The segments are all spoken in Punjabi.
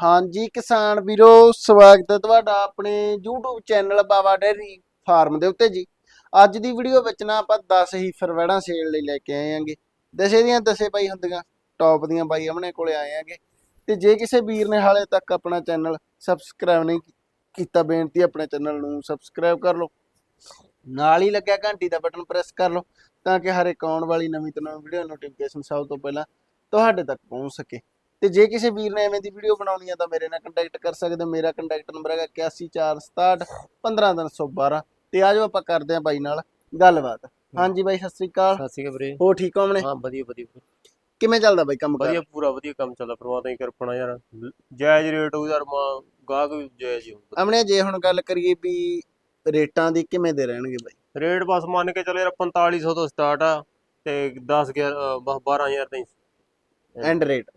ਹਾਂਜੀ ਕਿਸਾਨ ਵੀਰੋ, ਸਵਾਗਤ ਹੈ ਤੁਹਾਡਾ ਆਪਣੇ YouTube channel Bawa dairy farm ਦੇ ਉੱਤੇ ਜੀ। ਅੱਜ ਦੀ ਵੀਡੀਓ ਵਿੱਚ ਨਾ ਆਪਾਂ 10 ਹੀ ਫਰਵੈੜਾਂ ਸੇਲ ਲਈ ਲੈ ਕੇ ਆਏ ਆਂਗੇ। ਦਸੇ ਦੀਆਂ ਦਸੇ ਬਾਈ ਹੁੰਦੀਆਂ ਟੌਪ ਦੀਆਂ ਬਾਈ ਆਪਣੇ ਕੋਲੇ ਆਏ ਆਂਗੇ। ਤੇ ਜੇ ਕਿਸੇ ਵੀਰ ਨੇ ਹਾਲੇ ਤੱਕ ਆਪਣਾ ਚੈਨਲ ਸਬਸਕ੍ਰਾਈਬ ਨਹੀਂ ਕੀਤਾ, ਬੇਨਤੀ ਆਪਣੇ ਚੈਨਲ ਨੂੰ ਸਬਸਕ੍ਰਾਈਬ ਕਰ ਲਓ। ਨਾਲ ਹੀ ਲੱਗਿਆ ਘੰਟੀ ਦਾ ਬਟਨ ਪ੍ਰੈਸ ਕਰ ਲਓ, ਤਾਂ ਕਿ ਹਰ ਇੱਕ ਆਉਣ ਵਾਲੀ ਨਵੀਂ ਤੋਂ ਨਵੀਂ ਵੀਡੀਓ ਨੋਟੀਫਿਕੇਸ਼ਨ ਸਭ ਤੋਂ ਪਹਿਲਾਂ ਤੁਹਾਡੇ ਤੱਕ ਪਹੁੰਚ ਸਕੇ। ਤੇ ਜੇ ਕਿਸੇ ਵੀਰ ਨੇ ਐਵੇਂ ਦੀ ਵੀਡੀਓ ਬਣਾਉਣੀ ਆ ਤਾਂ ਮੇਰੇ ਨਾਲ ਕੰਟੈਕਟ ਕਰ ਸਕਦੇ ਮੇਰਾ ਕੰਟੈਕਟ ਨੰਬਰ ਹੈਗਾ 8146 15312 ਤੇ ਆਜੋ ਆਪਾਂ ਕਰਦੇ ਹਾਂ ਬਾਈ ਨਾਲ ਗੱਲਬਾਤ। ਹਾਂਜੀ ਬਾਈ ਸਤਿ ਸ੍ਰੀ ਅਕਾਲ। ਸਤਿ ਸ਼੍ਰੀ ਅਕਾਲ ਵੀਰੇ। ਹੋ ਠੀਕ ਹੋ ਮਨੇ ਹਾਂ ਵਧੀਆ ਵਧੀਆ। ਕਿਵੇਂ ਚੱਲਦਾ ਬਾਈ ਕੰਮ ਵਧੀਆ ਪੂਰਾ ਵਧੀਆ ਕੰਮ ਚੱਲਦਾ। ਪਰਮਾਤਮਾ ਦੀ ਕਿਰਪਾ ਯਾਰ। ਜਾਇਜ਼ ਰੇਟ ਹੋ ਯਾਰ ਮਾਂ ਗਾਹਕ ਵੀ ਜਾਇਜ਼ ਹੀ ਅਮਨੇ ਜੇ ਹੁਣ ਗੱਲ ਕਰੀਏ ਵੀ ਰੇਟਾਂ ਦੀ ਕਿਵੇਂ ਦੇ ਰਹਿਣਗੇ ਬਾਈ? ਰੇਟ ਬਸ ਮੰਨ ਕੇ ਚੱਲੋ ਯਾਰ 4500 ਤੋਂ ਸਟਾਰਟ ਆ ਤੇ 10 11 ਬਸ 12000 ਤਾਈਂ। End rate.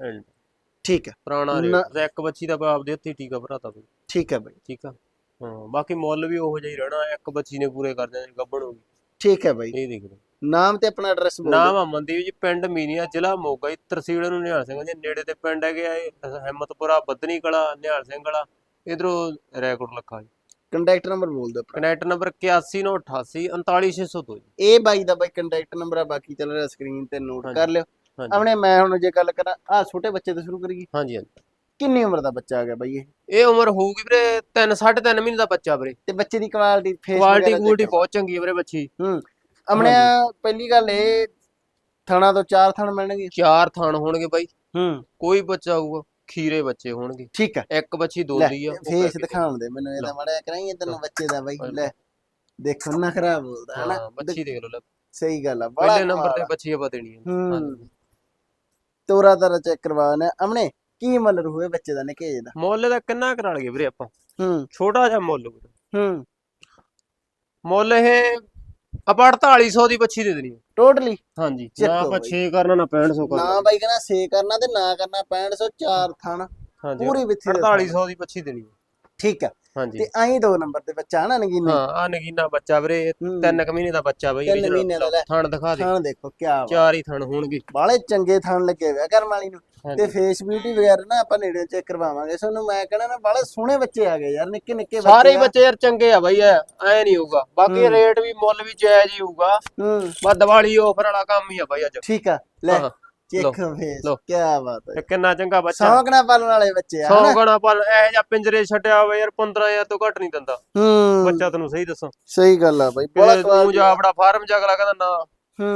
ਠੀਕ ਹੈ। ਪੁਰਾਣਾ ਨਾ- ਰੇਟ ਇੱਕ ਬੱਚੀ ਦਾ ਆਪਦੇ ਹੱਥੀ ਠੀਕ ਆ ਭਰਾਤਾ ਬਈ ਠੀਕ ਹੈ ਬਾਈ। ਠੀਕ ਆ? ਹਾਂ ਬਾਕੀ ਮੁੱਲ ਵੀ ਉਹੋ ਜਿਹਾ ਹੀ ਰਹਿਣਾ ਇੱਕ ਬੱਚੀ ਨੇ ਪੂਰੇ ਕਰ ਦੇਣਾ ਗੱਬਣ ਹੋ ਗਈ। ਠੀਕ ਹੈ ਬਾਈ। ਇਹ ਦੇਖ ਲਓ ਨਾਮ ਤੇ ਆਪਣਾ ਐਡਰੈਸ ਬੋਲ ਨਾਮ ਆ ਮਨਦੀਪ ਜੀ ਪਿੰਡ ਮੀਨੀਆ ਜ਼ਿਲ੍ਹਾ ਮੋਗਾ ਜੀ ਤਰਸੀਲ ਨੂੰ ਨਿਹਾਲ ਸਿੰਘ ਦੇ ਨੇੜੇ ਤੇ ਪਿੰਡ ਹੈਗੇ ਆ ਇਹ ਹਿੰਮਤਪੁਰਾ ਬੱਦਨੀ ਕਲਾ ਨਿਹਾਲ ਸਿੰਘ ਵਾਲਾ ਇਧਰੋਂ ਰੈਕੋਰਡ ਲੱਖਾ ਜੀ। ਕੰਟੈਕਟ ਨੰਬਰ ਬੋਲ ਦਿਓ ਆਪਣਾ। ਕਨੈਕਟ ਨੰਬਰ 8198 39602 ਜੀ। ਇਹ ਬਾਈ ਦਾ ਬਾਈ ਕੰਟੈਕਟ ਨੰਬਰ ਆ ਬਾਕੀ ਚੱਲ ਰਿਹਾ ਸਕਰੀਨ ਤੇ ਨੋਟ ਹਾਂਜੀ। ਕਰ ਲਿਓ। ਹਾਂਜੀ। ਆਪਣੇ ਮੈਂ ਹੁਣ ਜੇ ਗੱਲ ਕਰਾਂ ਆ ਛੋਟੇ ਬੱਚੇ ਤੋਂ ਸ਼ੁਰੂ ਕਰੀਏ। ਹਾਂਜੀ ਹਾਂਜੀ। ਕਿੰਨੀ ਉਮਰ ਦਾ ਬੱਚਾ ਆ ਗਿਆ ਬਾਈ ਇਹ? ਇਹ ਉਮਰ ਹੋਊਗੀ ਵੀਰੇ 3 3.5 ਮਹੀਨੇ ਦਾ ਬੱਚਾ ਵੀਰੇ। ਤੇ ਬੱਚੇ ਦੀ ਕੁਆਲਿਟੀ ਫੇਸ ਕੁਆਲਿਟੀ ਕੁਆਲਿਟੀ ਬਹੁਤ ਚੰਗੀ ਹੈ ਵੀਰੇ ਬੱਚੀ। ਹੂੰ ਆਪਣੇ ਪਹਿਲੀ ਗੱਲ ਇਹ ਥਣਾ ਤੋਂ ਚਾਰ ਥਣ ਮਿਲਣਗੇ। ਚਾਰ ਥਣ ਹੋਣਗੇ ਬਾਈ। ਹੂੰ। ਕੋਈ ਬੱਚਾ ਆਊਗਾ ਖੀਰੇ ਬੱਚੇ ਹੋਣਗੇ। ਠੀਕ ਆ ਇੱਕ ਬੱਚੀ ਦੋਦੀ ਆ ਉਹ ਫੇਸ ਕਰਕੇ ਦਿਖਾਉਣ ਦੇ ਮੈਨੂੰ ਇਹਦਾ ਲੈ। ਮੜਾ ਕਰਾਈਏ ਤੈਨੂੰ ਬੱਚੇ ਦਾ ਬਾਈ। ਲੈ। ਦੇਖੋ ਨਾ ਖਰਾਬ ਬੋਲਦਾ ਹਨਾ? ਹਾਂ ਬੱਚੀ ਦੇਖ ਲਓ ਲੈ। ਸਹੀ ਗੱਲ ਆ ਬੜਾ ਪਹਿਲੇ ਨੰਬਰ ਤੇ। ਬੱਚੀ ਆਪਾਂ ਦੇਣੀ ਹੈ। ਹੂੰ। ਤੋਰਾ ਤਾਰਾ ਚੈੱਕ ਕਰਵਾਣਾ ਅਮਨੇ ਕੀ ਮੁੱਲ ਹੋਏ ਬੱਚੇ ਦਾ ਨਿੱਕੇ ਦਾ? ਮੁੱਲ ਦਾ ਕਿੰਨਾ ਕਰਾ ਲਈਏ ਵੀਰੇ ਆਪਾਂ? ਹੂੰ। ਛੋਟਾ ਜਿਹਾ ਮੁੱਲ ਵੀਰੇ ਹੂੰ। ਮੁੱਲ ਇਹ ਆਪਾਂ 4800 ਦੀ ਬੱਚੀ ਦੇ ਦੇਣੀ ਟੋਟਲੀ ਹਾਂਜੀ। ਚੱਕੋ ਨਾ ਆਪਾਂ ਬਾਈ। 6 ਕਰਨਾ ਨਾ 6500 ਕਰਨਾ। ਨਾ ਬਾਈ ਕਹਿੰਦਾ ਸੇ ਕਰਨਾ ਤੇ ਨਾ ਕਰਨਾ 6500 ਚਾਰ ਥਣ। ਹਾਂਜੀ। ਪੂਰੀ ਵਿੱਥੀ ਦੇ 4800 ਦੀ ਬੱਚੀ ਦੇਣੀ ਹੈ। ਠੀਕ ਆ। ਹਾਂਜੀ। ਤੇ ਆਈ ਦੋ ਨੰਬਰ ਤੇ ਬੱਚਾ ਹਨਾ ਨਗੀਨੇ? ਹਾਂ ਆ ਨਗੀਨਾ ਬੱਚਾ ਵੀਰੇ ਹੂੰ। ਤਿੰਨ ਕੁ ਮਹੀਨੇ ਦਾ ਬੱਚਾ ਬਈ ਤਿੰਨ ਮਹੀਨੇ ਦਾ ਲੈ। ਥਣ ਦਿਖਾ ਦੇ। ਥਣ ਦੇਖੋ ਕਿਆ ਵਾ ਚਾਰ ਹੀ ਥਣ ਹੋਣਗੇ। ਬਾਲੇ ਚੰਗੇ ਥਣ ਲੱਗੇ ਹੋਏ ਆ ਕਰਮ ਵਾਲੀ ਨੂੰ। ਤੇ ਹਾਂਜੀ। ਫੇਸ ਬਿਊਟੀ ਵਗੈਰਾ ਨਾ ਆਪਾਂ ਨੇੜੇ ਚੈੱਕ ਕਰਵਾਵਾਂਗੇ। ਤੁਹਾਨੂੰ ਮੈਂ ਕਹਿਣਾ ਨਾ ਬਾਲੇ ਸੋਹਣੇ ਬੱਚੇ ਆ ਗਏ ਯਾਰ ਨਿੱਕੇ ਨਿੱਕੇ ਸਾਰੇ ਹੀ ਆ। ਬੱਚੇ ਯਾਰ ਚੰਗੇ ਆ ਬਾਈ ਐ ਐ ਨਹੀਂ ਹੋਊਗਾ। ਬਾਕੀ। ਰੇਟ ਵੀ ਮੁੱਲ ਵੀ ਜਾਇਜ਼ ਹੀ ਹੋਊਗਾ। ਹੂੰ। ਬਸ ਦੀਵਾਲੀ ਆਫਰ ਵਾਲਾ ਕੰਮ ਹੀ ਆ ਬਾਈ ਅੱਜ। ਠੀਕ ਆ ਲੈ। ਹਾਂ, ਚੈੱਕ ਫੇਸ ਲਓ। ਕੀ ਬਾਤ ਹੈ। ਕਿੰਨਾ ਚੰਗਾ ਬੱਚਾ। ਸ਼ੌਂਕ ਨਾਲ ਪਾਲਣ ਵਾਲੇ ਬੱਚੇ ਆ ਸੌ ਹਨਾ? ਗਣਾ ਪਰ ਇਹ ਜਾਂ ਪਿੰਜਰੇ ਛੱਡਿਆ ਹੋਵੇ ਯਾਰ 15000 ਤੋਂ ਘੱਟ ਨਹੀਂ ਦਿੰਦਾ। ਹੂੰ। ਬੱਚਾ ਤੈਨੂੰ ਸਹੀ ਦੱਸਾਂ। ਸਹੀ ਗੱਲ ਆ ਬਾਈ ਬੜਾ ਕਿਤੇ ਤੂੰ ਜਾ ਆਪਣਾ ਫਾਰਮ ਚ ਅਗਲਾ ਕਹਿੰਦਾ ਨਾ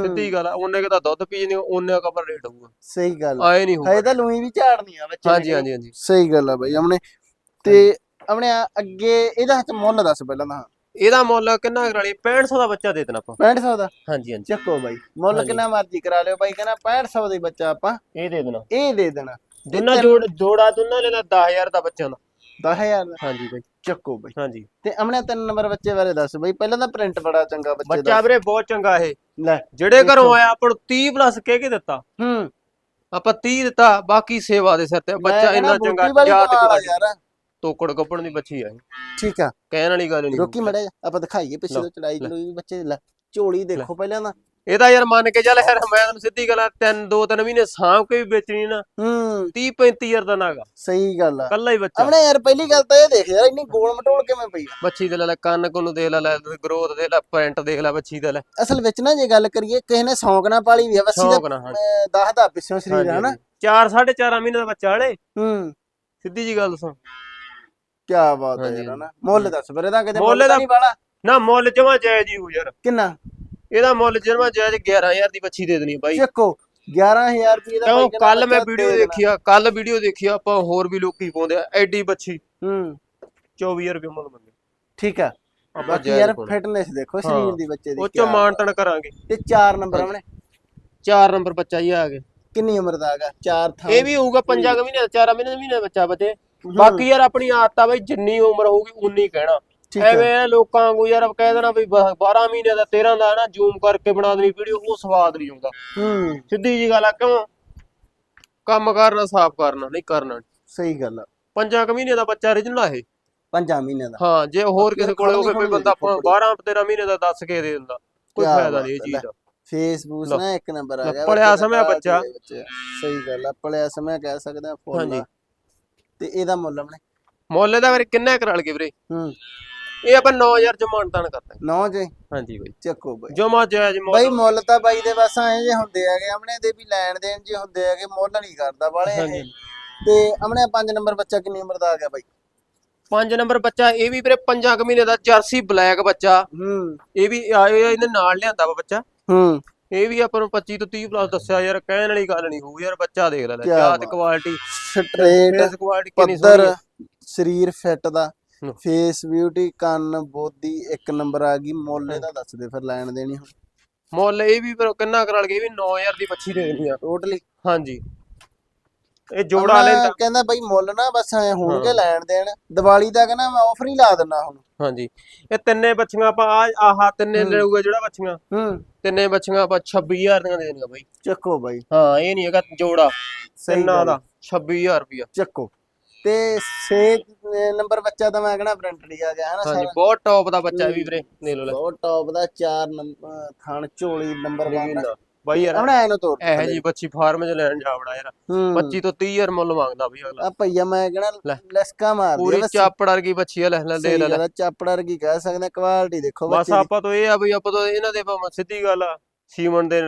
ਸਿੱਧੀ ਗੱਲ ਆ ਉਹਨੇ ਕਿਤਾ ਦੁੱਧ ਪੀ ਨਹੀਂ ਉਹਨੇ ਕਬਰ ਰੇਟ ਹੋਊਗਾ। ਸਹੀ ਗੱਲ ਆਏ ਨਹੀਂ ਹਜੇ ਹੋਊਗਾ ਤਾਂ ਲੂਈ ਵੀ ਝਾੜਨੀ ਆ ਬੱਚੇ ਹਾਂਜੀ। ਹਾਂਜੀ ਹਾਂਜੀ। ਸਹੀ ਗੱਲ ਆ ਬਾਈ ਆਪਣੇ ਤੇ ਆਪਣੇ ਅੱਗੇ ਇਹਦਾ ਹੱਥ ਮੁੱਲ ਦੱਸ ਪਹਿਲਾਂ ਤਾਂ। ਇਹਦਾ ਮੁੱਲ ਕਿੰਨਾ ਕਰਾ ਲਈ 6500 ਦਾ ਬੱਚਾ ਦੇ ਦੇਣਾ ਆਪਾਂ। 6500 ਦਾ? ਹਾਂਜੀ ਹਾਂਜੀ। ਚੱਕੋ ਬਾਈ ਮੁੱਲ। ਕਿੰਨਾ ਮਰਜ਼ੀ ਕਰਾ ਲਿਓ ਬਾਈ ਕਹਿੰਦਾ 6500 ਦਾ ਬੱਚਾ ਆਪਾਂ। ਇਹ ਦੇ ਦੇਣਾ। ਇਹ ਦੇ ਦੇਣਾ। ਦੋਨਾਂ ਜੋੜ ਜੋੜਾ ਦੋਨਾਂ ਲੈਣਾ 10000 ਦਾ ਬੱਚਾ ਦਾ 10000 ਦਾ? ਹਾਂਜੀ ਬਾਈ। ਚੱਕੋ ਬਾਈ। ਹਾਂਜੀ। ਤੇ ਆਪਣੇ ਤਿੰਨ ਨੰਬਰ ਬੱਚੇ ਬਾਰੇ ਦੱਸ ਬਾਈ। ਪਹਿਲਾਂ ਤਾਂ ਪ੍ਰਿੰਟ ਬੜਾ ਚੰਗਾ ਬੱਚੇ ਬੱਚਾ ਦਾ ਵੀਰੇ ਬਹੁਤ ਚੰਗਾ ਇਹ। ਲੈ ਜਿਹੜੇ ਘਰੋਂ। ਆਇਆ ਆਪਾਂ ਨੂੰ 30 ਪਲੱਸ ਕਹਿ ਕੇ ਦਿੱਤਾ। ਹੂੰ। ਆਪਾਂ 30 ਦਿੱਤਾ ਬਾਕੀ ਸੇਵਾ ਦੇ ਸਿਰ ਤੇ ਬੱਚਾ ਇੰਨਾ ਚੰਗਾ ਜਾਤ ਕਮਾਲ ਆ ਕੋ ਯਾਰ। ਤੋਕੜ ਗੱਪਣ ਦੀ ਬੱਚੀ ਆ ਇਹ। ਠੀਕ ਆ। ਕਹਿਣ ਵਾਲੀ ਗੱਲ ਨਹੀਂ ਰੋਕੀ ਮੜਾ ਆਪਾਂ ਦਿਖਾਈਏ ਪਿੱਛੇ ਤੋਂ ਚੜਾਈ। ਚੜੂਈ ਵੀ ਬੱਚੇ ਦੀ ਲੈ ਝੋਲੀ ਦੇਖੋ ਪਹਿਲਾਂ ਤਾਂ। ਇਹਦਾ ਯਾਰ ਮੰਨ ਕੇ ਚੱਲ ਯਾਰ ਮੈਂ ਤੈਨੂੰ ਸਿੱਧੀ ਗੱਲ ਆ ਤਿੰਨ ਦੋ ਤਿੰਨ ਮਹੀਨੇ ਸਾਂਭ ਕੇ ਵੀ ਵੇਚਣੀ ਨਾ ਹੂੰ। 30 35000 ਦਾ ਨਾਗਾ। ਸਹੀ ਗੱਲ ਆ। ਕੱਲਾ ਹੀ ਬੱਚਾ। ਆਪਣੇ ਯਾਰ ਪਹਿਲੀ ਗੱਲ ਤਾਂ ਇਹ ਦੇਖ ਯਾਰ ਇੰਨੀ ਗੋਲ ਮਟੋਲ ਕਿਵੇਂ ਪਈ ਆ? ਬੱਚੀ ਦੇ ਲੈ ਲੈ ਕੰਨ ਕੋਨੂੰ ਦੇਖ ਲੈ ਲੈ ਗਰੋਥ ਦੇਖ ਲੈ ਪੈਂਟ ਦੇਖ ਲੈ ਬੱਚੀ ਦੇ ਲੈ। ਅਸਲ ਵਿੱਚ ਨਾ ਜੇ ਗੱਲ ਕਰੀਏ ਕਿਸੇ ਨੇ ਸ਼ੌਂਕ ਨਾਲ ਪਾਲੀ ਵੀ ਆ ਵਸੀ ਦਾ ਸ਼ੌਂਕ ਨਾ ਦਸ ਦਾ ਪਿੱਛੋਂ ਸਰੀਰ ਹੈ ਨਾ ਚਾਰ ਸਾਢੇ ਚਾਰ ਮਹੀਨੇ ਦਾ ਬੱਚਾ ਹਲੇ। ਹੂੰ। ਸਿੱਧੀ ਜੀ ਗੱਲ ਦੱਸਾਂ। ਕੀ ਬਾਤ ਹੈ ਯਾਰ ਨਾ ਮੁੱਲ ਦੱਸ ਫਿਰ ਇਹਦਾ ਕਿਤੇ ਮੁੱਲ ਨਹੀਂ ਵਾਲਾ? ਨਾ ਮੁੱਲ ਜਮਾ ਜਾਇਜ਼ ਹੀ ਹੋ ਯਾਰ। ਕਿੰਨਾ? ਇਹਦਾ ਮੁੱਲ ਜਮਾ ਜਾਇਜ਼ 11000 ਦੀ ਬੱਚੀ ਦੇ ਦੇਣੀ ਬਾਈ। ਚੱਕੋ 11000 ਰੁਪਏ ਦਾ ਬਾਈ ਕੱਲ ਮੈਂ ਵੀਡੀਓ। ਦੇਖੀ ਆ ਕੱਲ ਵੀਡੀਓ ਦੇਖੀ ਆ ਆਪਾਂ ਹੋਰ ਵੀ ਲੋਕੀ ਪਾਉਂਦੇ ਆ ਐਡੀ ਬੱਚੀ। ਹੂੰ। 24000 ਰੁਪਏ ਮੁੱਲ ਮੰਗੇ ਠੀਕ ਆ। ਆਪਾਂ ਯਾਰ। ਫਿਟਨੈਸ ਦੇਖੋ ਸਰੀਰ। ਦੀ ਬੱਚੇ ਦੀ ਉਹ ਚੋਂ ਮਾਨਤਨ ਕਰਾਂਗੇ। ਤੇ 4 ਨੰਬਰ ਆਪਣੇ? ਚਾਰ ਨੰਬਰ ਬੱਚਾ ਹੀ ਆ ਗਿਆ। ਕਿੰਨੀ ਉਮਰ ਦਾ ਹੈਗਾ? 4 ਥਾਂ। ਇਹ ਵੀ ਹੋਊਗਾ ਪੰਜਾਂ ਕੁ ਮਹੀਨੇ ਦਾ ਚਾਰਾਂ ਮਹੀਨੇ ਦਾ ਮਹੀਨੇ ਦਾ ਬੱਚਾ ਬੱਚੇ। ਬਾਕੀ ਯਾਰ ਆਪਣੀ ਆਦਤ ਆ ਬਈ ਜਿੰਨੀ ਉਮਰ ਹੋਊਗੀ ਉਨੀ ਕਹਿਣਾ। ਹੈ। ਐਵੇਂ ਇਹ ਲੋਕਾਂ ਵਾਂਗੂ ਯਾਰ ਕਹਿ ਦੇਣਾ ਵੀ 12 ਮਹੀਨੇ ਦਾ 13 ਦਾ ਨਾ ਜ਼ੂਮ ਕਰਕੇ ਬਣਾ ਦੇਣੀ ਵੀਡੀਓ ਉਹ ਸਵਾਦ ਨਹੀਂ ਆਉਂਦਾ। ਹੂੰ। ਸਿੱਧੀ ਜੀ ਗੱਲ ਆ ਕਿਉਂ? ਕੰਮ ਕਰਨਾ ਸਾਫ਼ ਕਰਨਾ ਨਹੀਂ ਕਰਨਾ ਸਹੀ ਗੱਲ ਆ। ਪੰਜਾਂ ਕੁ ਮਹੀਨੇ ਦਾ ਬੱਚਾ origignal ਆ ਇਹ? ਪੰਜਾਂ ਮਹੀਨਿਆਂ ਦਾ। ਹਾਂ ਜੇ ਹੋਰ ਕਿਸੇ ਕੋਲੇ ਹੋਵੇ ਕੋਈ ਬੰਦਾ ਖੋਲ੍ਹਣੀ 12 13 ਮਹੀਨੇ ਦਾ ਦੱਸ ਕੇ ਦੇ ਦਿੰਦਾ। ਕੋਈ ਫਾਇਦਾ ਨਹੀਂ ਇਹ ਹੈ, ਚੀਜ਼ ਦਾ। ਫੇਸਬੁੱਕ। ਨਾ ਇੱਕ ਨੰਬਰ ਆ ਗਿਆ ਦਾ ਸਮਿਆ ਬੱਚਾ। ਸਹੀ ਗੱਲ ਆ ਪਲਿਆ ਸਮਿਆ ਕਹਿ ਸਕਦੇ ਆ ਫੁੱਲ ਹਾਂਜੀ। ਤੇ ਇਹਦਾ ਮੁੱਲ ਆਪਣੇ? ਮੁੱਲ ਦਾ ਵੀਰੇ ਕਿੰਨਾ ਕਰਾਲ ਗਏ ਵੀਰੇ? ਹੂੰ। ਇਹ ਆਪਾਂ 9000 ਚ ਮਾਨਤਾਨ ਕਰਦਾ ਨੌ ਜੇ? ਹਾਂਜੀ ਬਾਈ। ਚੱਕੋ ਬਾਈ। ਜੋ ਮਾ ਜਾਇਜ਼ ਮੁੱਲ। ਬਾਈ ਮੁੱਲ ਤਾਂ ਬਾਈ ਦੇ ਬਸ ਐਂ ਜੇ ਹੁੰਦੇ ਹੈਗੇ ਆਪਣੇ ਦੇ ਵੀ ਲੈਣ ਦੇਣ ਜੇ ਹੁੰਦੇ ਹੈਗੇ ਮੁੱਲ ਨਹੀਂ ਕਰਦਾ ਹਾਂਜੀ ਇਹ। ਤੇ ਆਪਣੇ 5 ਨੰਬਰ ਬੱਚਾ ਕਿੰਨੀ ਉਮਰ ਦਾ ਆ ਗਿਆ ਬਾਈ? ਪੰਜ ਨੰਬਰ ਬੱਚਾ ਇਹ ਵੀ ਵੀਰੇ ਪੰਜਾਂ ਕੁ ਮਹੀਨੇ ਦਾ ਜਰਸੀ ਬਲੈਕ ਬੱਚਾ। ਹੂੰ। ਇਹ ਵੀ ਆ- ਇਹ ਇਹਨੇ ਨਾਲ ਲਿਆਂਦਾ ਵਾ ਬੱਚਾ। ਹੂੰ। ਇਹ ਵੀ ਆਪਾਂ ਨੂੰ 25 ਤੋਂ 30 ਪਲੱਸ ਦੱਸਿਆ ਯਾਰ ਕਹਿਣ ਵਾਲੀ ਗੱਲ ਨਹੀਂ ਹੋਊ ਯਾਰ ਬੱਚਾ ਦੇਖ ਲੈ ਲੈ ਕਿਆ ਜਾਤ ਬਾਤ। ਕੁਆਲਿਟੀ ਸਟ੍ਰੇਟ ਕੁਆਲਿਟੀ ਕਿੰਨੀ ਪੱਧਰ ਸੋਹਣੀ। ਸਰੀਰ ਫਿੱਟ ਦਾ। ਫੇਸ ਬਿਊਟੀ ਕੰਨ ਬੋਦੀ ਇੱਕ ਨੰਬਰ ਆ ਗਈ ਮੁੱਲ ਇਹਦਾ ਦੱਸ ਦੇ ਫਿਰ ਲੈਣ ਦੇਣੀ ਹੁਣ। ਮੁੱਲ ਇਹ ਵੀ ਫਿਰ ਕਿੰਨਾ ਕਰਾਲ ਗਏ ਇਹ ਵੀ 9000 ਦੀ ਬੱਚੀ ਦੇ ਦੇਣੀ ਆ। ਟੋਟਲੀ ਹਾਂਜੀ। ਇਹ ਜੋੜਾ ਲੈਂਦਾ। ਕਹਿੰਦਾ ਬਾਈ ਮੁੱਲ ਨਾ ਬਸ ਐ ਹੋਣਗੇ। ਲੈਣ ਦੇਣ। ਦੀਵਾਲੀ ਦਾ ਕਹਿੰਦਾ ਮੈਂ ਆਫਰ ਹੀ ਲਾ ਦਿੰਦਾ ਹੁਣ। ਹਾਂਜੀ। ਇਹ ਤਿੰਨੇ ਬੱਚੀਆਂ ਆਪਾਂ ਆ ਆਹ ਤਿੰਨੇ। ਲਊਗਾ ਜਿਹੜਾ ਬੱਚੀਆਂ। ਹੂੰ। ਤਿੰਨੇ ਬੱਚੀਆਂ ਆਪਾਂ 26000 ਦੀਆਂ ਦੇ ਦੇਣੀਆਂ ਬਾਈ। ਚੱਕੋ ਬਾਈ। ਹਾਂ ਇਹ ਨਹੀਂ ਹੈਗਾ ਜੋੜਾ। ਤਿੰਨਾਂ। ਦਾ 26000 ਰੁਪਇਆ। ਚੱਕੋ। ਤੇ 6 ਨੰਬਰ ਬੱਚਾ ਤਾਂ ਮੈਂ ਕਹਿੰਦਾ ਬ੍ਰੈਂਟਲੀ ਆ ਗਿਆ ਹੈ ਨਾ ਹਾਂਜੀ ਬਹੁਤ ਟੌਪ ਦਾ ਬੱਚਾ ਵੀ। ਵੀਰੇ ਲੈ। ਬਹੁਤ ਟੌਪ ਦਾ 4 ਨੰਬਰ ਥਣ ਝੋਲੀ ਨੰਬਰ 1 ਬਾਈ ਯਾਰ ਆਪਣੇ ਐ ਨੂੰ ਤੋੜ ਇਹੋ ਜੀ ਬੱਚੀ ਫਾਰਮ 'ਚ ਲੈਣ ਜਾ ਵੜਾ ਯਾਰ। ਹੂੰ। 25 ਤੋਂ 30000 ਮੁੱਲ ਮੰਗਦਾ ਬਈ ਅਗਲਾ। ਆ ਭਈਆ ਮੈਂ ਕਹਿੰਦਾ ਲੈ। ਲਸਕਾ ਮਾਰ ਪੂਰੀ ਚਾਪੜ ਵਰਗੀ ਬੱਚੀ ਆ ਲੈ ਲੈ ਲੈ। ਲੈ ਚਾਪੜ ਵਰਗੀ ਕਹਿ ਸਕਦੇ ਕੁਆਲਿਟੀ ਦੇਖੋ ਬਸ ਬੱਚੇ ਦੀ। ਆਪਾਂ ਤੋਂ ਇਹ ਆ ਬਈ ਆਪਾਂ ਤੋਂ ਇਹਨਾਂ ਦੇ ਭਾਵੇਂ ਸਿੱਧੀ ਗੱਲ ਆ। ਸੀਮਨ ਦੇ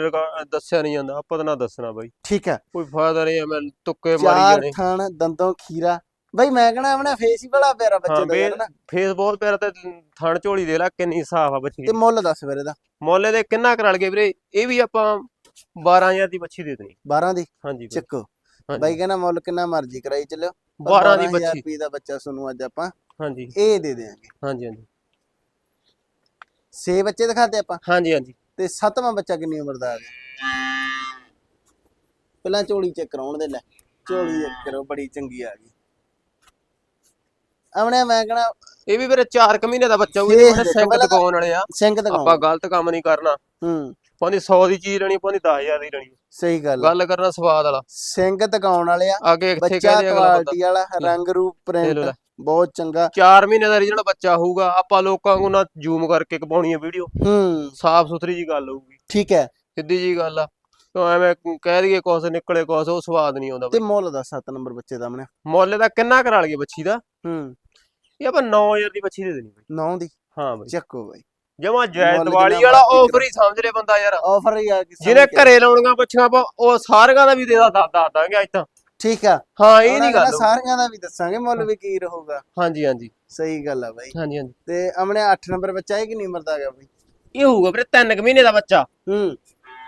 ਦੱਸਿਆ ਨਹੀਂ ਜਾਂਦਾ ਆਪਾਂ ਤਾਂ ਨਾ ਦੱਸਣਾ ਬਾਈ। ਠੀਕ ਹੈ ਕੋਈ ਫਾਇਦਾ ਨਹੀਂ ਐ ਮੈਂ ਤੁੱਕੇ ਮਾਰੀ ਚਾਰ ਜਾਣੇ। ਥਣ ਦੰਦੋਂ ਖੀਰਾ ਬਈ ਮੈਂ ਕਹਣਾ ਆਪਣਾ ਫੇਸ ਹੀ ਬੜਾ ਪਿਆਰਾ ਬੱਚੇ ਦਾ ਯਾਰ ਨਾ। ਫੇਸ ਬਹੁਤ ਪਿਆਰਾ ਤੇ ਥਣ ਝੋਲੀ ਦੇ ਲੈ ਕਿੰਨੀ ਸਾਫ਼ ਆ ਬੱਚੀ ਤੇ ਮੁੱਲ ਦੱਸ ਫਿਰ ਇਹਦਾ। ਮੁੱਲ ਦੇ ਕਿੰਨਾ ਕਰਾ ਲਗੇ ਵੀਰੇ? ਇਹ ਵੀ ਆਪਾਂ 12000 ਦੀ ਬੱਚੀ ਦੇ ਦੇਣੀ। 12 ਦੀ? ਹਾਂਜੀ ਵੀਰੇ, ਚੱਕੋ। ਹਾਂਜੀ। ਬਾਈ ਕਹਿੰਦਾ ਮੁੱਲ ਕਿੰਨਾ ਮਰਜ਼ੀ ਕਰਾਈ ਚੱਲਿਓ। ਪਰ 12 ਦੀ 12,000 ਬੱਚੀ। ਰੁਪਏ ਦਾ ਬੱਚਾ ਤੁਹਾਨੂੰ ਅੱਜ ਆਪਾਂ ਹਾਂਜੀ। ਇਹ ਦੇ ਦੇਾਂਗੇ ਹਾਂਜੀ ਹਾਂਜੀ। ਛੇ ਬੱਚੇ ਦਿਖਾਤੇ ਆਪਾਂ? ਹਾਂਜੀ ਹਾਂਜੀ। ਤੇ ਸੱਤਵਾਂ ਬੱਚਾ ਕਿੰਨੀ ਉਮਰ ਦਾ ਆ ਗਿਆ? ਪਹਿਲਾਂ ਝੋਲੀ ਚੈੱਕ ਕਰਾਉਣ ਦੇ ਲੈ। ਝੋਲੀ ਚੈੱਕ ਕਰੋ ਬੜੀ ਚੰਗੀ ਆ ਗਈ। ਆਵਣੇ ਮੈਂ ਕਹਣਾ ਇਹ ਵੀ ਵੀਰੇ 4 ਕੁ ਮਹੀਨੇ ਦਾ ਬੱਚਾ ਇਹ ਇਹਦੇ ਦੇਖੋ ਸਿੰਘ ਵਾਲੇ ਆ। ਸਿੰਘ ਦਿਖਾਉਂ ਆਪਾਂ ਗਲਤ ਕੰਮ ਨਹੀਂ ਕਰਨਾ। ਹੂੰ। ਪਾਉਂਦੀ 100 ਦੀ ਚੀਜ਼ ਲੈਣੀ ਪਾਉਂਦੀ 10000 ਦੀ ਲੈਣੀ। ਸਹੀ ਗੱਲ। ਗੱਲ ਕਰਨਾ ਸਵਾਦ ਵਾਲਾ। ਸਿੰਘ ਦਿਖਾਉਣ ਵਾਲੇ ਆ। ਅੱਗੇ ਇੱਥੇ ਕਹਿ ਦੇ ਅਗਲਾ ਕੁਆਲਿਟੀ ਵਾਲਾ ਰੰਗ ਰੂਪ ਪ੍ਰਿੰਟ। ਬਹੁਤ ਚੰਗਾ। 4 ਮਹੀਨੇ ਦਾ ਰੀਜਨਲ ਬੱਚਾ ਹੋਊਗਾ ਆਪਾਂ ਲੋਕਾਂ ਨੂੰ ਨਾ ਜ਼ੂਮ ਕਰਕੇ ਕਪਾਉਣੀ ਆ ਵੀਡੀਓ ਹੂੰ। ਸਾਫ਼ ਸੁਥਰੀ ਜੀ ਗੱਲ ਹੋਊਗੀ। ਠੀਕ ਹੈ। ਸਿੱਧੀ ਜੀ ਗੱਲ ਆ। ਤੋ ਐਵੇਂ ਕਹਿ ਦਈਏ ਕੁਛ ਨਿਕਲੇ ਕੁਛ ਉਹ ਸਵਾਦ ਨਹੀਂ ਆਉਂਦਾ ਤੇ। ਮੁੱਲ ਦਾ 7 ਨੰਬਰ ਬੱਚੇ ਦਾ ਆਪਣੇ। ਮੁੱਲ ਦਾ ਕਿੰਨਾ ਕਰਾ ਲਈਏ ਬੱਚੀ ਦਾ? ਹੂੰ। ਇਹ ਆਪਾਂ 9000 ਦੀ ਬੱਚੀ ਦੇ ਦੇਣੀ ਬਈ। 9 ਦੀ? ਹਾਂ ਬਈ। ਚੱਕੋ ਬਾਈ। ਜਮਾ ਜੈ ਮੁੱਲ ਦੀਵਾਲੀ ਵਾਲਾ ਮਰਜ਼ੀ ਆਫਰ ਹੀ ਸਮਝ ਲੈ ਬੰਦਾ ਯਾਰ। ਆਫਰ ਹੀ ਆ ਕਿਸੇ ਜਿਹਨੇ ਘਰੇ ਲਾਉਣੀਆਂ ਬੱਚੀਆਂ ਆਪਾਂ ਉਹ ਸਾਰੀਆਂ ਦਾ ਵੀ ਦੇ ਦਾ ਦੱਸ ਦਾਂਗੇ ਅੱਜ ਤਾਂ। ਠੀਕ ਆ। ਹਾਂ ਇਹ ਨਹੀਂ ਗੱਲ ਸਾਰਿਆਂ ਦਾ ਵੀ ਦੱਸਾਂਗੇ ਮੁੱਲ ਵੀ ਕੀ ਰਹੂਗਾ। ਹਾਂਜੀ ਹਾਂਜੀ। ਸਹੀ ਗੱਲ ਆ ਬਾਈ। ਹਾਂਜੀ ਹਾਂਜੀ। ਤੇ ਆਪਣੇ 8 ਨੰਬਰ ਬੱਚਾ ਇਹ ਕਿੰਨੀ ਉਮਰ ਦਾ ਗਿਆ ਬਾਈ? ਇਹ ਹੋਊਗਾ ਵੀਰੇ 3 ਮਹੀਨੇ ਦਾ ਬੱਚਾ। ਹੂੰ।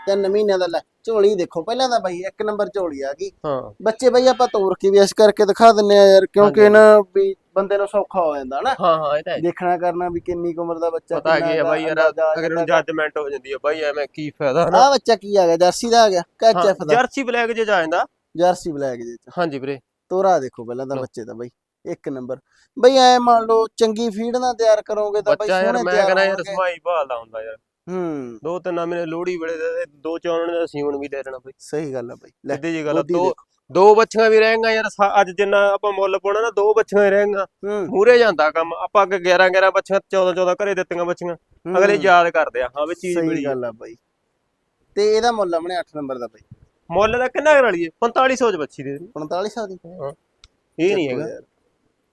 ਤਿੰਨ ਮਹੀਨਿਆਂ ਦਾ ਲੈ ਝੋਲੀ ਦੇਖੋ ਪਹਿਲਾਂ ਤਾਂ ਬਾਈ ਇੱਕ ਨੰਬਰ ਝੋਲੀ ਆ ਗਈ। ਹਾਂ। ਬੱਚੇ ਬਈ ਆਪਾਂ ਤੋਰ ਕੇ ਵੀ ਇਸ ਕਰਕੇ ਦਿਖਾ ਦਿੰਨੇ ਆ ਯਾਰ ਕਿਉਂਕਿ। ਨਾ ਵੀ ਬੰਦੇ ਨੂੰ ਸੌਖਾ ਹੋ ਜਾਂਦਾ ਨਾ ਹਾਂ ਹਾਂ ਇਹ ਤਾਂ ਹੈ ਦੇਖਣਾ ਕਰਨਾ ਵੀ ਕਿੰਨੀ ਕੁ ਉਮਰ ਦਾ ਬੱਚਾ ਪਤਾ ਕੀ ਹੈ ਬਾਈ ਯਾਰ ਆ ਅਗਰ ਨੂੰ। ਜੱਜਮੈਂਟ ਹੋ ਜਾਂਦੀ ਹੈ ਬਾਈ ਐਵੇਂ ਕੀ ਫਾਇਦਾ ਹਨਾ? ਆਹ ਬੱਚਾ ਕੀ ਆ ਗਿਆ ਜਰਸੀ ਦਾ ਆ ਗਿਆ ਕੈਚ ਹਾਂ, ਐਫ ਦਾ? ਜਰਸੀ ਬਲੈਕ ਜੇ ਜਾ ਜਾਂਦਾ। ਜਰਸੀ ਬਲੈਕ ਜੇ ਚ। ਹਾਂਜੀ ਵੀਰੇ। ਤੋਰਾ ਦੇਖੋ ਪਹਿਲਾਂ ਤਾਂ ਲਓ। ਬੱਚੇ ਦਾ ਬਾਈ ਇੱਕ ਨੰਬਰ। ਬਈ ਐ ਮੰਨ ਲਓ ਚੰਗੀ ਫੀਡ ਨਾਲ ਤਿਆਰ ਕਰੋਗੇ ਤਾਂ ਬਾਈ ਬੱਚਾ ਯਾਰ ਸੋਹਣੇ ਮੈਂ ਤਿਆਰ ਕਹਿੰਦਾ ਯਾਰ ਹੋਣਗੇ। ਸਮਾਈ ਭਾਲਦਾ ਹੁੰਦਾ ਯਾਰ। ਹੂੰ। ਦੋ ਤਿੰਨ ਮਹੀਨੇ ਲੋਹੜੀ ਵੇਲੇ ਦੇ ਦੇ, ਦੋ ਚੌਣ ਦਾ ਸੀਵਣ ਵੀ ਲੈ ਲੈਣਾ ਬਾਈ। ਸਹੀ ਗੱਲ ਆ ਬਾਈ। ਲੈ ਸਿੱਧੀ ਜੀ ਗੱਲ ਆ, ਦੋ। ਦੋ। ਬੱਚੀਆਂ ਵੀ ਰਹਿਣਗੀਆਂ ਯਾਰ ਸਾ- ਅੱਜ ਜਿੰਨਾ ਆਪਾਂ ਮੁੱਲ ਪਾਉਣਾ ਨਾ ਦੋ ਬੱਚੀਆਂ ਹੀ ਰਹਿਣਗੀਆਂ ਹੂੰ। ਮੂਰੇ ਜਾਂਦਾ ਕੰਮ ਆਪਾਂ ਅੱਗੇ 11 11 ਬੱਚੀਆਂ 14 14 ਘਰੇ ਦਿੱਤੀਆਂ ਬੱਚੀਆਂ। ਅਗਲੇ ਯਾਦ ਕਰਦੇ ਆ ਹਾਂ ਵੀ ਚੀਜ਼ ਸਹੀ ਮਿਲੀ ਆ। ਗੱਲ ਆ ਬਾਈ। ਤੇ ਇਹਦਾ ਮੁੱਲ ਆਪਣੇ 8 ਨੰਬਰ ਦਾ ਬਾਈ। ਮੁੱਲ ਦਾ ਕਿੰਨਾ ਕਰ ਲਈਏ? 4500 ਚ ਬੱਚੀ ਦੇ ਦੇਣੀ। 4500 ਦੀ। ਇਹ ਨਹੀਂ ਹੈਗਾ। ਯਾਰ।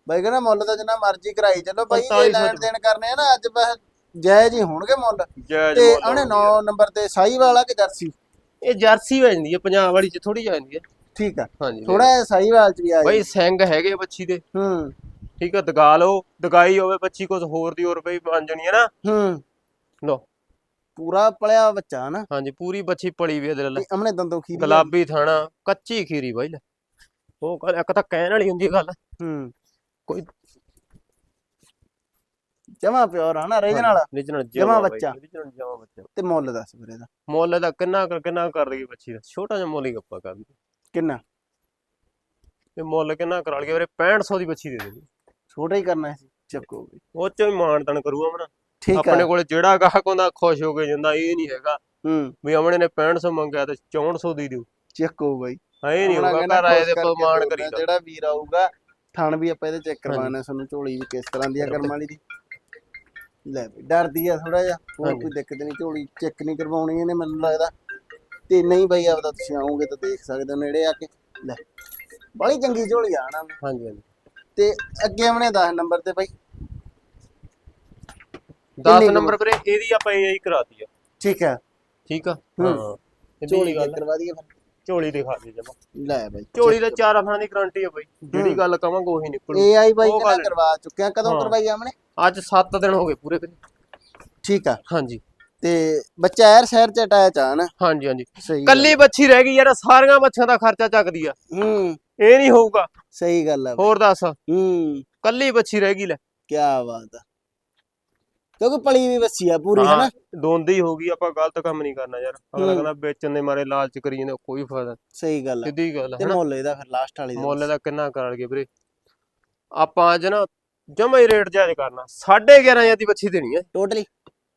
ਬਾਈ ਕਹਿੰਦਾ ਮੁੱਲ ਤਾਂ ਜਿੰਨਾ ਮਰਜ਼ੀ ਕਰਾਈ ਚੱਲੋ ਬਾਈ ਇਹ 4500 ਲੈਣ ਦੇਣ ਕਰਨੇ ਆ ਨਾ ਅੱਜ ਬਸ ਜਾਇਜ਼ ਹੀ ਹੋਣਗੇ ਮੁੱਲ? ਜਾਇਜ਼ ਤੇ ਮੁੱਲ ਉਹਨੇ ਹੋਣਗੇ। 9 ਯਾਰ। ਨੰਬਰ ਤੇ ਸਾਈ ਵਾਲਾ ਕਿ ਜਰਸੀ? ਇਹ ਜਰਸੀ ਹੋ ਜਾਂਦੀ ਹੈ ਪੰਜਾਬ ਵਾਲੀ ਚ ਥੋੜੀ ਜਾਂਦੀ ਹੈ। ਠੀਕ ਆ। ਹਾਂਜੀ। ਥੋੜਾ ਜਿਹਾ ਸਾਈ ਵਾਲ ਚ ਵੀ ਆ ਬਾਈ ਸਿੰਘ ਹੈਗੇ ਆ ਬੱਚੀ ਦੇ। ਹੂੰ। ਠੀਕ ਆ ਦਗਾ ਲਓ ਦਗਾਈ ਹੋਵੇ ਬੱਚੀ ਕੁਝ ਹੋਰ ਦੀ ਹੋਰ ਬਈ ਬਣ ਜਾਣੀ ਹੈ ਨਾ। ਹੂੰ। ਲੋ ਪੂਰਾ ਪਲਿਆ ਬੱਚਾ ਨਾ। ਹਾਂਜੀ ਪੂਰੀ ਬੱਚੀ ਪਲੀ ਵੀ ਇਹਦੇ ਲੈ ਤੇ ਆਪਣੇ ਦੰਦੋਂ ਖੀਰੀ ਆ। ਗੁਲਾਬੀ ਥਾਣਾ ਕੱਚੀ ਖੀਰੀ ਬਾਈ ਲੈ। ਉਹ ਇੱਕ ਤਾਂ ਕਹਿਣ ਵਾਲੀ ਹੁੰਦੀ ਗੱਲ। ਹੂੰ। ਕੋਈ ਜਮਾ ਪਿਓਰ ਹਨਾ ਰੀਜਨਲ ਵਾਲਾ original ਜਮਾਂ ਬੱਚਾ। original ਜਮਾਂ ਬੱਚਾ। ਤੇ ਮੁੱਲ ਦੱਸ ਫਿਰ ਇਹਦਾ। ਮੁੱਲ ਦਾ ਕਿੰਨਾ ਕੁ- ਕਿੰਨਾ ਕਰ ਲਈਏ ਬੱਚੀ ਦਾ? ਛੋਟਾ ਜਿਹਾ ਮੁੱਲ ਹੀ ਗੱਪਾ ਕਰ ਕਿੰਨਾ? ਤੇ ਮੁੱਲ ਕਿੰਨਾ ਕਰਾ ਲਈਏ ਵੀਰੇ? 6500 ਦੀ ਬੱਚੀ ਦੇ ਦੇ ਛੋਟਾ ਹੀ ਕਰਨਾ ਸੀ ਚੱਕੋ ਉਹ ਚ ਵੀ ਮਾਨਤਨ ਕਰੂਗਾ ਮਨਾ ਠੀਕ ਆ। ਆਪਣੇ ਕੋਲੇ ਜਿਹੜਾ ਗਾਹਕ ਹੁੰਦਾ ਖੁਸ਼ ਹੋ ਕੇ ਜਾਂਦਾ ਇਹ ਨਹੀਂ ਹੈਗਾ। ਹੂੰ। ਵੀ ਅਮਣੇ ਨੇ 6500 ਮੰਗਿਆ ਤੇ 6400 ਦੀ ਦਿਓ। ਚੱਕੋ ਬਈ। ਹਾਂ ਇਹ ਨਹੀਂ ਹੋਗਾ ਘਰ ਆਏ ਦੇ ਤੋਰਨਾ, ਕਰੀਦਾ ਜਿਹੜਾ ਵੀਰ ਆਊਗਾ ਥਣ ਵੀ ਆਪਾਂ ਇਹਦੇ ਚੈੱਕ ਕਰਵਾਉਣਾ ਤੁਹਾਨੂੰ ਝੋਲੀ ਵੀ ਕਿਸ ਤਰ੍ਹਾਂ ਦੀ ਆ ਕਰਮ ਵਾਲੀ ਦੀ। ਲੈ ਬਈ ਡਰਦੀ ਆ ਥੋੜਾ ਜਿਹਾ ਹੋਰ ਹਾਂਜੀ। ਕੋਈ ਦਿੱਕਤ ਨਹੀਂ ਝੋਲੀ ਚੈੱਕ ਨਹੀਂ ਕਰਵਾਉਣੀ ਇਹਨੇ ਮੈਨੂੰ ਲੱਗਦਾ। ਤੇ ਨਹੀਂ ਬਈ ਆਪਦਾ ਤੁਸੀਂ ਆਓਗੇ ਤਾਂ ਦੇਖ ਸਕਦੇ ਹੋ ਨੇੜੇ ਆ ਕੇ। ਲੈ ਬੜੀ ਚੰਗੀ ਝੋਲੀ ਆ ਨਾ। ਹਾਂਜੀ ਹਾਂਜੀ। ਤੇ ਅੱਗੇ ਆਉਣੇ 10 ਨੰਬਰ ਤੇ ਬਾਈ। 10 ਕੁ ਨੰਬਰ ਵੀਰੇ ਇਹਦੀ ਆਪਾਂ ਇਹ ਕਰਾਤੀ ਆ ਠੀਕ ਹੈ ਠੀਕ ਆ? ਹੂੰ। ਝੋਲੀ ਝੋਲੀ ਗੱਲ ਕਰਵਾ ਦਈਏ ਫਿਰ। ਝੋਲੀ ਦਿਖਾ ਦੇ ਜਮਾ। ਲੈ ਬਾਈ ਝੋਲੀ ਦਾ ਚਾਰ ਅਫਾਂ ਦੀ ਗਾਰੰਟੀ ਆ ਬਾਈ। ਜਿਹੜੀ ਹੂੰ। ਗੱਲ ਕਵਾਂਗੇ ਉਹੀ ਨਿਕਲੂ। ਏਆਈ ਬਾਈ ਉਹ ਕਰਵਾ ਚੁੱਕਿਆ ਕਦੋਂ ਹਾਂ। ਕਰਵਾਈ ਆਮਣੇ ਅੱਜ 7 ਦਿਨ ਹੋ ਗਏ ਪੂਰੇ ਕਰੀ। ਠੀਕ ਆ। ਹਾਂਜੀ। ਤੇ ਬੱਚਾ ਐਰ ਸ਼ਹਿਰ ਚ ਅਟੈਚ ਆ ਨਾ ਹਾਂਜੀ ਹਾਂਜੀ। ਸਹੀ ਗੱਲ। ਕੱਲੀ ਬੱਚੀ ਰਹਿ ਗਈ ਯਾਰ ਸਾਰੀਆਂ ਬੱਚਿਆਂ ਦਾ ਖਰਚਾ ਚੱਕਦੀ ਆ। ਹੂੰ। ਇਹ ਨਹੀਂ ਹੋਊਗਾ। ਸਹੀ ਗੱਲ ਆ ਬਾਈ। ਹੋਰ ਦੱਸ। ਹੂੰ। ਕੱਲੀ ਬੱਚੀ ਰਹਿ ਗਈ ਲੈ। ਕੀ ਬਾਤ ਆ। ਕਿਉਂਕਿ ਪਲੀ ਵੀ ਵੱਸੀ ਆ ਪੂਰੀ ਹੈ ਨਾ ਹਾਂ, ਦੋਂਦੀ ਹੋ ਗਈ ਆਪਾਂ ਗਲਤ ਕੰਮ ਨਹੀਂ ਕਰਨਾ ਯਾਰ। ਅਗਲਾ ਹੂੰ। ਕਹਿੰਦਾ ਵੇਚਣ ਦੇ ਮਾਰੇ ਲਾਲਚ ਕਰੀ ਜਾਂਦੇ ਕੋਈ ਫਾਇਦਾ ਨੀ। ਸਹੀ ਗੱਲ ਆ। ਸਿੱਧੀ ਗੱਲ ਤੇ ਹੈ ਮੁੱਲ ਇਹਦਾ ਫਿਰ ਲਾਸਟ ਵਾਲੀ ਦਾ ਮੁੱਲ ਦਾ ਕਿੰਨਾ ਕਰ ਲਗੇ ਵੀਰੇ? ਆਪਾਂ ਅੱਜ ਨਾ ਜਮਾ ਹੀ ਰੇਟ ਜਾਇਜ਼ ਕਰਨਾ 11.5 ਦੀ ਬੱਚੀ ਦੇਣੀ ਹੈ ਟੋਟਲੀ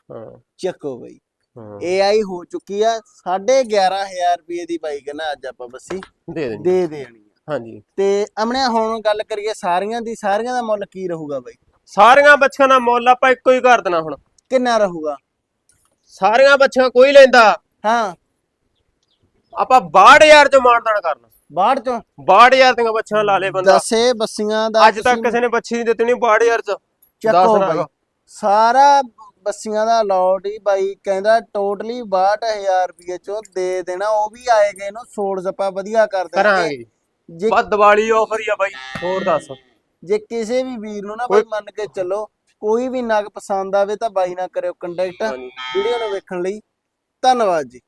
ਹਾਂ। ਚੱਕੋ ਬਾਈ। ਹਾਂ। ਏਆਈ ਹੋ ਚੁੱਕੀ ਆ 11500 ਰੁਪਏ ਦੀ ਬਾਈ ਕਹਿੰਦਾ ਅੱਜ ਆਪਾਂ ਬੱਸੀ ਦੇ ਦੇਣੀ ਦੇ ਦੇਣੀ ਆ। ਹਾਂਜੀ। ਤੇ ਅਮਨੇ ਹੁਣ ਗੱਲ ਕਰੀਏ ਸਾਰੀਆਂ ਦੀ ਸਾਰੀਆਂ ਦਾ ਮੁੱਲ ਕੀ ਰਹੂਗਾ ਬਾਈ? ਸਾਰੀਆਂ ਬੱਚੀਆਂ ਦਾ ਮੁੱਲ ਆਪਾਂ ਇੱਕੋ ਹੀ ਕਰ ਦੇਣਾ ਹੁਣ। ਕਿੰਨਾ ਰਹੂਗਾ? ਸਾਰੀਆਂ ਬੱਚੀਆਂ ਕੋਈ ਲੈਂਦਾ। ਹਾਂ। ਆਪਾਂ 62000 ਚ ਮਾਨਦਾਨ ਕਰਨਾ। ਬਾੜ ਚੋਂ? 62000 ਦੀਆਂ ਬੱਚੀਆਂ ਲਾ ਲੇ ਬੰਦਾ। ਦਸੇ ਬੱਸੀਆਂ ਦਾ ਅੱਜ ਤੱਕ ਕਿਸੇ ਨੇ ਬੱਚੀ ਨਹੀਂ ਦਿੱਤੀ ਨਹੀਂ 62000 ਚ। ਚੱਕੋ ਦੱਸ ਨਾ ਬਾਈ। ਸਾਰਾ ਬੱਸੀਆਂ ਦਾ ਲੋਟ ਹੀ ਬਾਈ ਕਹਿੰਦਾ ਟੋਟਲੀ 62000 ਰੁਪਏ ਚੋਂ ਦੇ ਦੇਣਾ ਉਹ ਵੀ ਆਏ ਗਏ ਨੂੰ ਸੋੜ ਜ਼ਪਾ ਵਧੀਆ ਕਰ ਦੇਣਗੇ ਕਰਾਂਗੇ। ਜੇ ਬਸ ਦੀਵਾਲੀ ਆਫਰ ਹੀ ਆ ਬਾਈ ਹੋਰ ਦੱਸ। ਜੇ ਕਿਸੇ ਵੀ ਵੀਰ ਨੂੰ ਨਾ ਬਾਈ ਮੰਨ ਕੇ ਚੱਲੋ ਕੋਈ ਵੀ ਨਗ ਪਸੰਦ ਆਵੇ ਤਾਂ ਬਾਈ ਨਾਲ ਕਰਿਓ ਕੰਟੈਕਟ ਵੀਡੀਓ ਨੂੰ ਵੇਖਣ ਲਈ। ਧੰਨਵਾਦ ਜੀ।